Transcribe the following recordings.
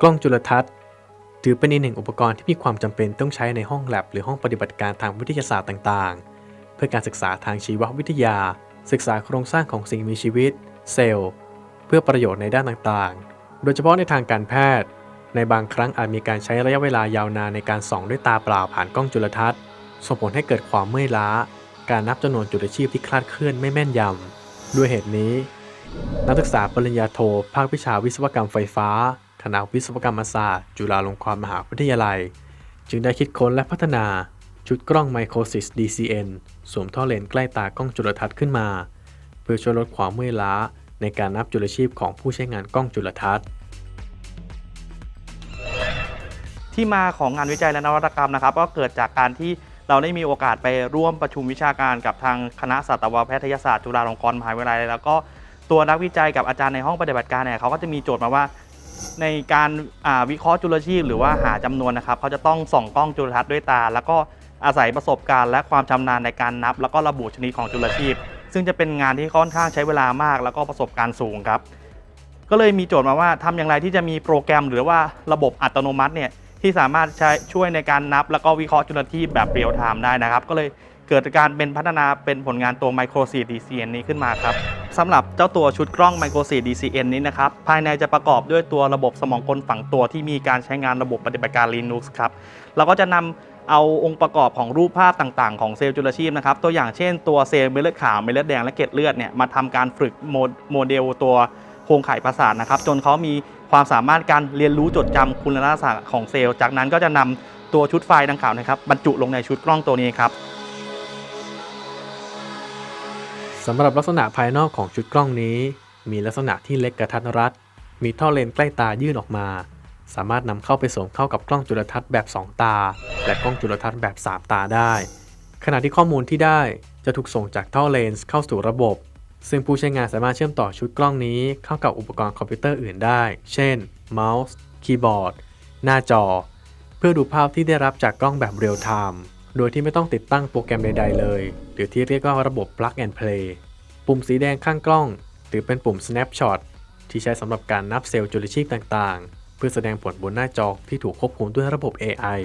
กล้องจุลทรรศน์ ถือเป็นอีกหนึ่งอุปกรณ์ที่มีความจำเป็นต้องใช้ในห้องแลบหรือห้องปฏิบัติการทางวิทยาศาสตร์ต่างๆ เพื่อการศึกษาทางชีววิทยา ศึกษาโครงสร้างของสิ่งมีชีวิต เซลล์ เพื่อประโยชน์ในด้านต่างๆ โดยเฉพาะในทางการแพทย์ ในบางครั้งอาจมีการใช้ระยะเวลายาวนานในการส่องด้วยตาเปล่าผ่านกล้องจุลทรรศน์ ส่งผลให้เกิดความเมื่อยล้า การนับจำนวนจุลชีพที่คลาดเคลื่อนไม่แม่นยำด้วยเหตุนี้ นักศึกษาปริญญาโท ภาควิชาวิศวกรรมไฟฟ้า คณะวิศวกรรมศาสตร์ จุฬาลงกรณ์มหาวิทยาลัย จึงได้คิดค้นและพัฒนาชุดกล้องไมโครซิส DCN สวมท่อเลนส์ใกล้ตากล้องจุลทรรศน์ขึ้นมา เพื่อช่วยลดความเมื่อยล้าในการนับจุลชีพของผู้ใช้งานกล้องจุลทรรศน์ ที่มาของงานวิจัยและนวัตกรรมนะครับ ก็เกิดจากการที่เราได้มีโอกาสไปร่วมประชุมวิชาการกับทางคณะสัตวแพทยศาสตร์จุฬาลงกรณ์มหาวิทยาลัย แล้วก็ตัวนักวิจัยกับอาจารย์ในห้องปฏิบัติการเนี่ยเขาก็จะมีโจทย์มาว่า ในการาวิเคราะห์จุลชีพ หรือว่าหาจำนวนนะครับเขาจะต้องส่องกล้องจุลทรรศน์ด้วยตา แล้วก็อาศัยประสบการณ์ และความชำนาญในการนับ แล้วก็ระบุชนิดของจุลชีพ ซึ่งจะเป็นงานที่ค่อนข้างใช้เวลามาก แล้วก็ประสบการณ์สูงครับ ก็เลยมีโจทย์มาว่าทำอย่างไรที่จะมีโปรแกรม หรือว่าระบบอัตโนมัติเนี่ยที่สามารถใช้ช่วยในการนับ แล้วก็วิเคราะห์จุลชีพแบบเรียลไทม์ได้นะครับ ก็เลยเกิดการเป็นพัฒนาเป็นผลงานตัว Micro c DCN นี้ขึ้นมาครับ สำหรับเจ้าตัวชุดกล้อง Micro c DCN นี้นะครับ ภายในจะประกอบด้วยตัวระบบสมองกลฝังตัวที่มีการใช้งานระบบปฏิบัติการ Linux ครับ เราก็จะนำเอาองค์ประกอบของรูปภาพต่างๆ ของเซลล์จุลชีพนะครับ ตัวอย่างเช่นตัวเซลล์เม็ดเลือดขาว เม็ดเลือดแดง และเกล็ดเลือดเนี่ยมาทำการฝึกโมโมเดลตัวโครงข่ายประสาทนะครับ จนเขามีความสามารถการเรียนรู้จดจำคุณลักษณะของเซลล์ จากนั้นก็จะนำตัวชุดไฟล์ดังกล่าวนะครับบรรจุลงในชุดกล้องตัวนี้ครับ สำหรับลักษณะภายนอกของชุดกล้องนี้ มีลักษณะที่เล็กกระทัดรัด มีท่อเลนส์ใกล้ตายื่นออกมา สามารถนำเข้าไปสวมเข้ากับกล้องจุลทรรศน์แบบ 2 ตา และกล้องจุลทรรศน์แบบ 3 ตาได้ ขณะที่ข้อมูลที่ได้จะถูกส่งจากท่อเลนส์เข้าสู่ระบบ ซึ่งผู้ใช้งานสามารถเชื่อมต่อชุดกล้องนี้เข้ากับอุปกรณ์คอมพิวเตอร์อื่นได้ เช่น เมาส์ คีย์บอร์ด หน้าจอ เพื่อดูภาพที่ได้รับจากกล้องแบบเรียลไทม์ โดยที่ไม่ต้องติดตั้งโปรแกรมใด ๆ เลย หรือที่เรียกว่าระบบ plug and play ปุ่มสีแดงข้างกล้อง หรือเป็นปุ่ม snapshot ที่ใช้สำหรับการนับเซลล์จุลชีพต่างๆ เพื่อแสดงผลบนหน้าจอที่ถูกควบคุมด้วยระบบ AI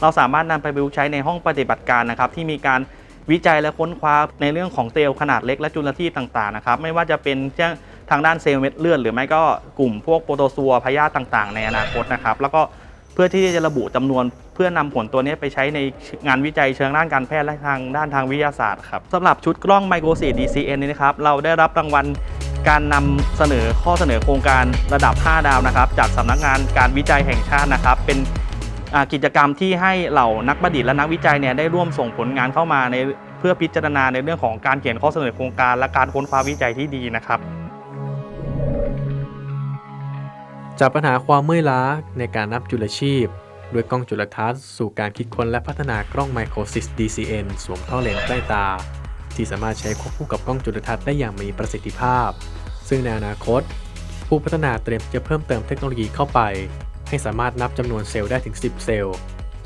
เราสามารถนำไปประยุกต์ใช้ในห้องปฏิบัติการนะครับ ที่มีการวิจัยและค้นคว้าในเรื่องของเซลล์ขนาดเล็กและจุลชีพต่างๆนะครับไม่ว่าจะเป็นเช่นทางด้านเซลล์เม็ดเลือดหรือไม่ก็กลุ่มพวกโปรโตซัวพยาธิต่างๆ ในอนาคตนะครับ แล้วก็ พื่อที่จะระบุจำนวนเพื่อนำผลตัวนี้ไปใช้ในงานวิจัยเชิงด้านการแพทย์และทางด้านทางวิทยาศาสตร์ครับสำหรับชุดกล้องไมโครซี DCN นี้นะครับเราได้รับรางวัลการนำเสนอข้อเสนอโครงการระดับ 5 ดาวนะครับ จากสำนักงานการวิจัยแห่งชาตินะครับ เป็นกิจกรรมที่ให้เหล่านักประดิษฐ์และนักวิจัยเนี่ยได้ร่วมส่งผลงานเข้ามาในเพื่อพิจารณาในเรื่องของการเขียนข้อเสนอโครงการ และการค้นคว้าวิจัยที่ดีนะครับ จากปัญหาความเมื่อยล้าในการนับจุลชีพ ด้วยกล้องจุลทรรศน์สู่การคิดค้นและพัฒนากล้องไมโครซิส DCN สวมท่อเลนส์ใกล้ตา ที่สามารถใช้ควบคู่กับกล้องจุลทรรศน์ได้อย่างมีประสิทธิภาพ ซึ่งในอนาคต ผู้พัฒนาเตรียมจะเพิ่มเติมเทคโนโลยีเข้าไป ให้สามารถนับจำนวนเซลล์ได้ถึง 10 เซลล์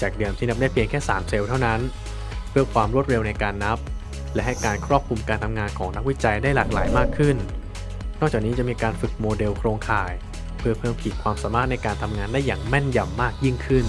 จากเดิมที่นับได้เพียงแค่ 3 เซลล์เท่านั้น เพื่อความรวดเร็วในการนับ และให้การครอบคลุมการทำงานของนักวิจัยได้หลากหลายมากขึ้น นอกจากนี้จะมีการฝึกโมเดลโครงข่าย เพื่อเพิ่มขีดความสามารถในการทำงานได้อย่างแม่นยำมากยิ่งขึ้น